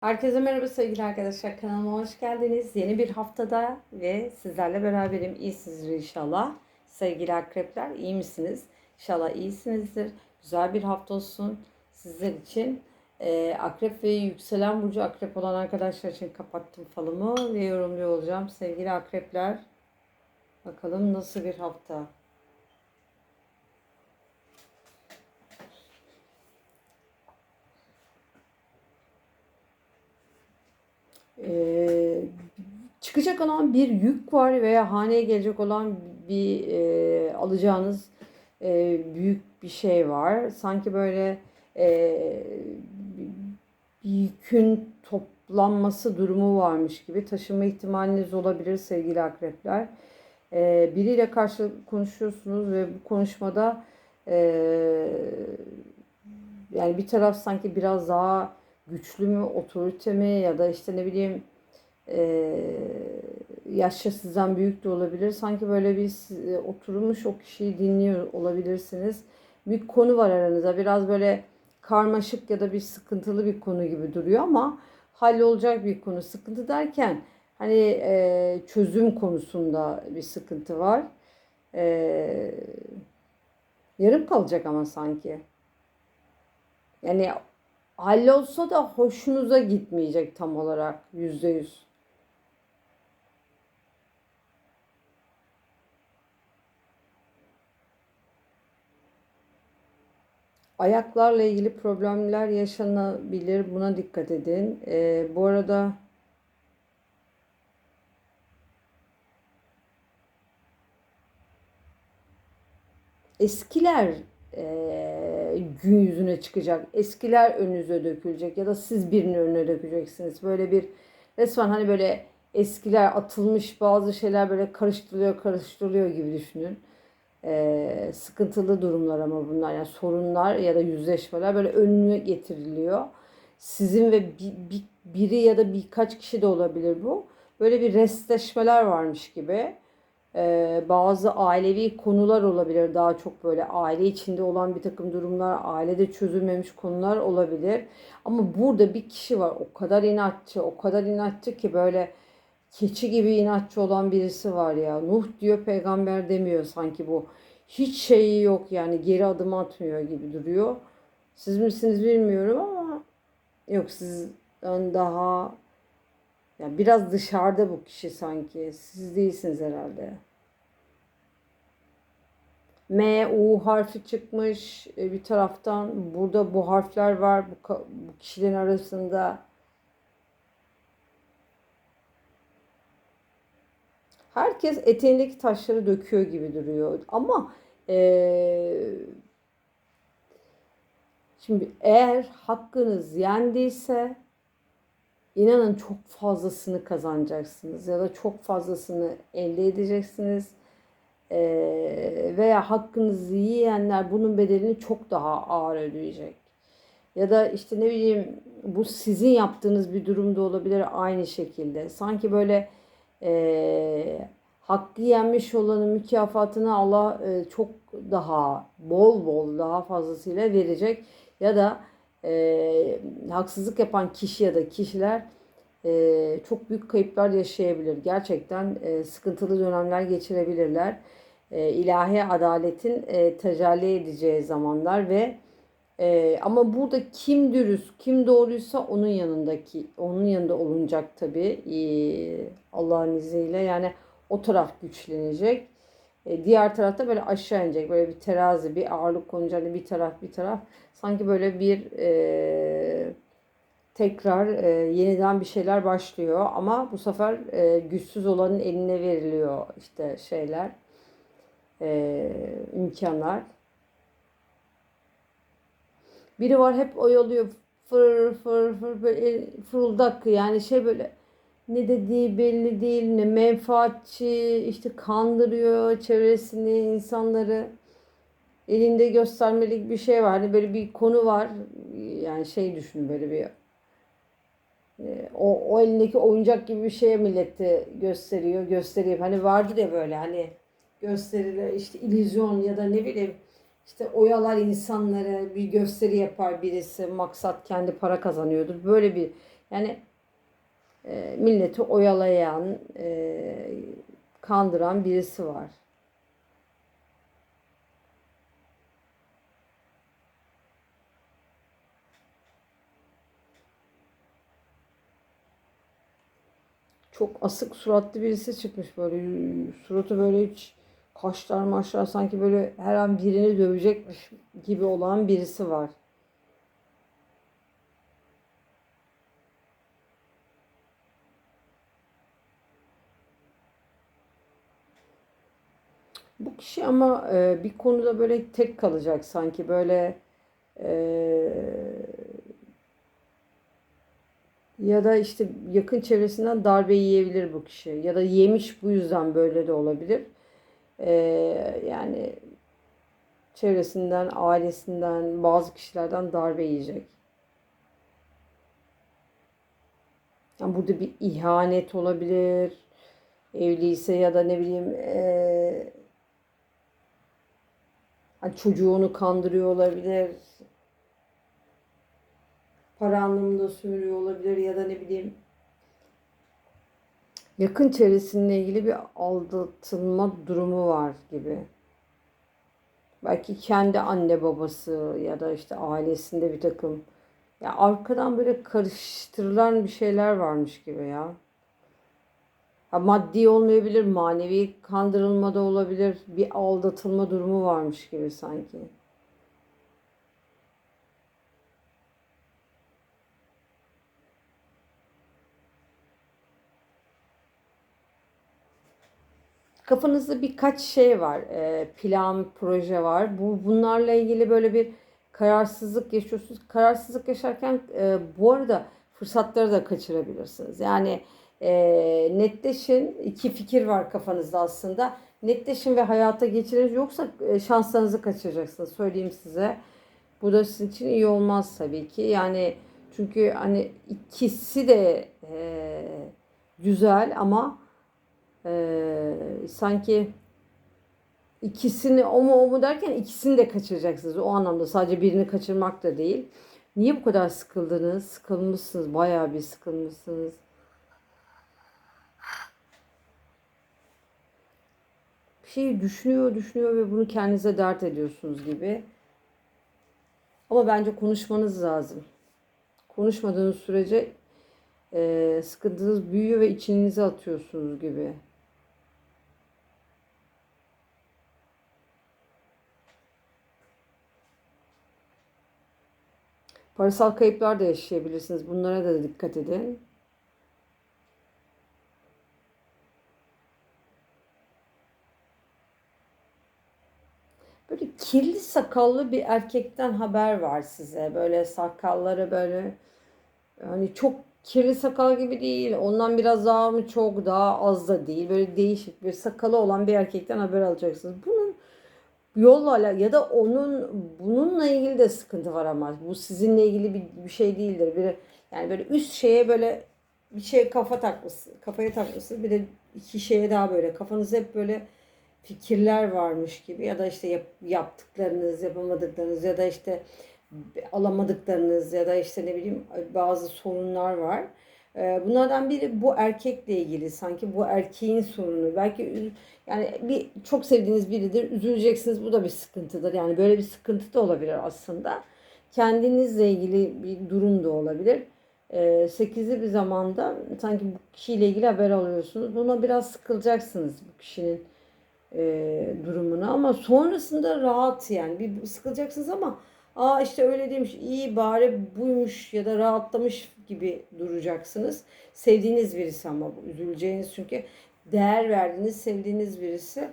Herkese merhaba sevgili arkadaşlar. Kanalıma hoş geldiniz. Yeni bir haftada ve sizlerle beraberim. İyisinizdir inşallah. Sevgili akrepler iyi misiniz? İnşallah iyisinizdir. Güzel bir hafta olsun sizler için. Ee, akrep ve yükselen burcu akrep olan arkadaşlar için kapattım falımı ve yorumluyor olacağım. Sevgili akrepler bakalım nasıl bir hafta. Ee, çıkacak olan bir yük var veya haneye gelecek olan bir e, alacağınız e, büyük bir şey var. Sanki böyle e, bir yükün toplanması durumu varmış gibi taşıma ihtimaliniz olabilir sevgili akrepler. E, biriyle karşı konuşuyorsunuz ve bu konuşmada e, yani bir taraf sanki biraz daha güçlü mü, otorite mi ya da işte ne bileyim e, yaşça sizden büyük de olabilir. Sanki böyle bir siz- oturmuş o kişiyi dinliyor olabilirsiniz. Bir konu var aranızda. Biraz böyle karmaşık ya da bir sıkıntılı bir konu gibi duruyor ama hallolacak bir konu. Sıkıntı derken hani e, çözüm konusunda bir sıkıntı var. E, yarım kalacak ama sanki. Yani hallolsa da hoşunuza gitmeyecek tam olarak yüzde yüz. Ayaklarla ilgili problemler yaşanabilir. Buna dikkat edin. Ee, bu arada eskiler e, gün yüzüne çıkacak. Eskiler önünüze dökülecek ya da siz birinin önüne dökeceksiniz. Böyle bir resmen hani böyle eskiler atılmış bazı şeyler böyle karıştırılıyor karıştırılıyor gibi düşünün. E, sıkıntılı durumlar ama bunlar yani sorunlar ya da yüzleşmeler böyle önüne getiriliyor. Sizin ve bir, bir- biri ya da birkaç kişi de olabilir bu. Böyle bir restleşmeler varmış gibi. Ee, bazı ailevi konular olabilir. Daha çok böyle aile içinde olan bir takım durumlar, ailede çözülmemiş konular olabilir. Ama burada bir kişi var. O kadar inatçı, o kadar inatçı ki böyle keçi gibi inatçı olan birisi var ya. Nuh diyor peygamber demiyor sanki bu. Hiç şeyi yok yani geri adım atmıyor gibi duruyor. Siz misiniz bilmiyorum ama yok sizden daha ya biraz dışarıda bu kişi sanki. Siz değilsiniz herhalde. M, U harfi çıkmış e, bir taraftan. Burada bu harfler var bu, bu kişilerin arasında. Herkes eteğindeki taşları döküyor gibi duruyor. Ama eee, şimdi eğer hakkınız yendiyse İnanın çok fazlasını kazanacaksınız ya da çok fazlasını elde edeceksiniz. Ee, veya hakkınızı yiyenler bunun bedelini çok daha ağır ödeyecek. Ya da işte ne bileyim bu sizin yaptığınız bir durumda olabilir aynı şekilde. Sanki böyle e, hakkı yenmiş olanın mükafatını Allah e, çok daha bol bol daha fazlasıyla verecek. Ya da e, haksızlık yapan kişi ya da kişiler e, çok büyük kayıplar yaşayabilir. Gerçekten e, sıkıntılı dönemler geçirebilirler. E, ilahi adaletin e, tecelli edeceği zamanlar ve ee, ama burada kim dürüst, kim doğruysa onun yanındaki, onun yanında olunacak tabii ee, Allah'ın izniyle. Yani o taraf güçlenecek. Ee, diğer tarafta böyle aşağı inecek. Böyle bir terazi, bir ağırlık konacak. Hani bir taraf, bir taraf. Sanki böyle bir ee, tekrar ee, yeniden bir şeyler başlıyor. Ama bu sefer ee, güçsüz olanın eline veriliyor işte şeyler, ee, imkanlar. Biri var hep oyalıyor fır fır fır böyle fırıldak yani şey böyle ne dediği belli değil. Ne menfaatçi işte kandırıyor çevresini insanları. Elinde göstermelik bir şey var. Hani böyle bir konu var. Yani şey düşün böyle bir e, o, o elindeki oyuncak gibi bir şeye milleti gösteriyor gösteriyor. Hani vardır ya böyle hani gösteriler işte illüzyon ya da ne bileyim işte oyalar insanları bir gösteri yapar birisi maksat kendi para kazanıyordur. Böyle bir Yani e, milleti oyalayan, e, kandıran birisi var. Çok asık suratlı birisi çıkmış böyle. Suratı böyle hiç kaşlar maşlar sanki böyle her an birini dövecekmiş gibi olan birisi var. Bu kişi ama e, bir konuda böyle tek kalacak sanki böyle e, ya da işte yakın çevresinden darbe yiyebilir bu kişi ya da yemiş bu yüzden böyle de olabilir. E, yani çevresinden, ailesinden, bazı kişilerden darbe yiyecek. Yani burada bir ihanet olabilir. Evliyse ya da ne bileyim e, Hani çocuğunu kandırıyor olabilir. Para anlamında söylüyor olabilir ya da ne bileyim yakın çevresinle ilgili bir aldatılma durumu var gibi. Belki kendi anne babası ya da işte ailesinde bir takım ya arkadan böyle karıştırılan bir şeyler varmış gibi ya. Maddi olmayabilir, manevi kandırılma da olabilir. Bir aldatılma durumu varmış gibi sanki. Kafanızda birkaç şey var. E, plan, proje var. Bu bunlarla ilgili böyle bir kararsızlık yaşıyorsunuz. Kararsızlık yaşarken e, bu arada fırsatları da kaçırabilirsiniz. Yani e, netleşin. İki fikir var kafanızda aslında. Netleşin ve hayata geçirin. Yoksa e, şanslarınızı kaçıracaksınız. Söyleyeyim size. Bu da sizin için iyi olmaz tabii ki. Yani çünkü hani ikisi de e, güzel ama e, sanki ikisini o mu o mu derken ikisini de kaçıracaksınız. O anlamda sadece birini kaçırmak da değil. Niye bu kadar sıkıldınız? Sıkılmışsınız. Bayağı bir sıkılmışsınız. Şeyi düşünüyor, düşünüyor ve bunu kendinize dert ediyorsunuz gibi. Ama bence konuşmanız lazım. Konuşmadığınız sürece e, sıkıntınız büyüyor ve içinize atıyorsunuz gibi. Parasal kayıplar da yaşayabilirsiniz. Bunlara da dikkat edin. Böyle kirli sakallı bir erkekten haber var size. Böyle sakalları böyle hani çok kirli sakal gibi değil. Ondan biraz daha mı çok daha az da değil. Böyle değişik bir sakalı olan bir erkekten haber alacaksınız. Bunun yolla ya da onun bununla ilgili de sıkıntı var ama bu sizinle ilgili bir, bir şey değildir. Bir, yani böyle üst şeye böyle bir şey kafa takması, kafaya takması bir de iki şeye daha böyle kafanız hep böyle fikirler varmış gibi ya da işte yap, yaptıklarınız, yapamadıklarınız ya da işte alamadıklarınız ya da işte ne bileyim bazı sorunlar var. Bunlardan biri bu erkekle ilgili sanki bu erkeğin sorunu. Belki yani bir çok sevdiğiniz biridir. Üzüleceksiniz. Bu da bir sıkıntıdır. Yani böyle bir sıkıntı da olabilir aslında. Kendinizle ilgili bir durum da olabilir. Ee, sekizli bir zamanda sanki bu kişiyle ilgili haber alıyorsunuz. Buna biraz sıkılacaksınız bu kişinin e, durumuna ama sonrasında rahat yani bir sıkılacaksınız ama aa işte öyle demiş iyi bari buymuş ya da rahatlamış gibi duracaksınız. Sevdiğiniz birisi ama bu üzüleceğiniz çünkü değer verdiğiniz sevdiğiniz birisi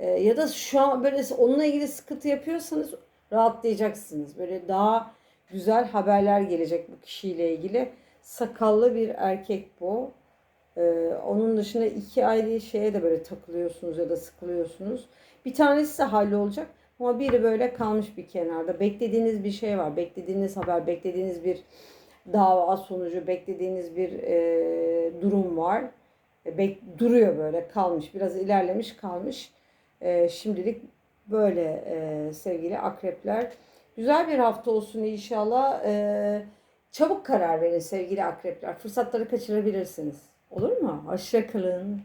e, ya da şu an böyle onunla ilgili sıkıntı yapıyorsanız rahatlayacaksınız. Böyle daha güzel haberler gelecek bu kişiyle ilgili. Sakallı bir erkek bu. Ee, onun dışında iki ayrı şeye de böyle takılıyorsunuz ya da sıkılıyorsunuz. Bir tanesi de hallolacak ama biri böyle kalmış bir kenarda. Beklediğiniz bir şey var. Beklediğiniz haber, beklediğiniz bir dava sonucu, beklediğiniz bir e, durum var. E, bek, duruyor böyle kalmış. Biraz ilerlemiş kalmış. E, şimdilik böyle e, sevgili akrepler. Güzel bir hafta olsun inşallah. E, Çabuk karar verin sevgili akrepler. Fırsatları kaçırabilirsiniz. Olur mu? Hoşça kalın.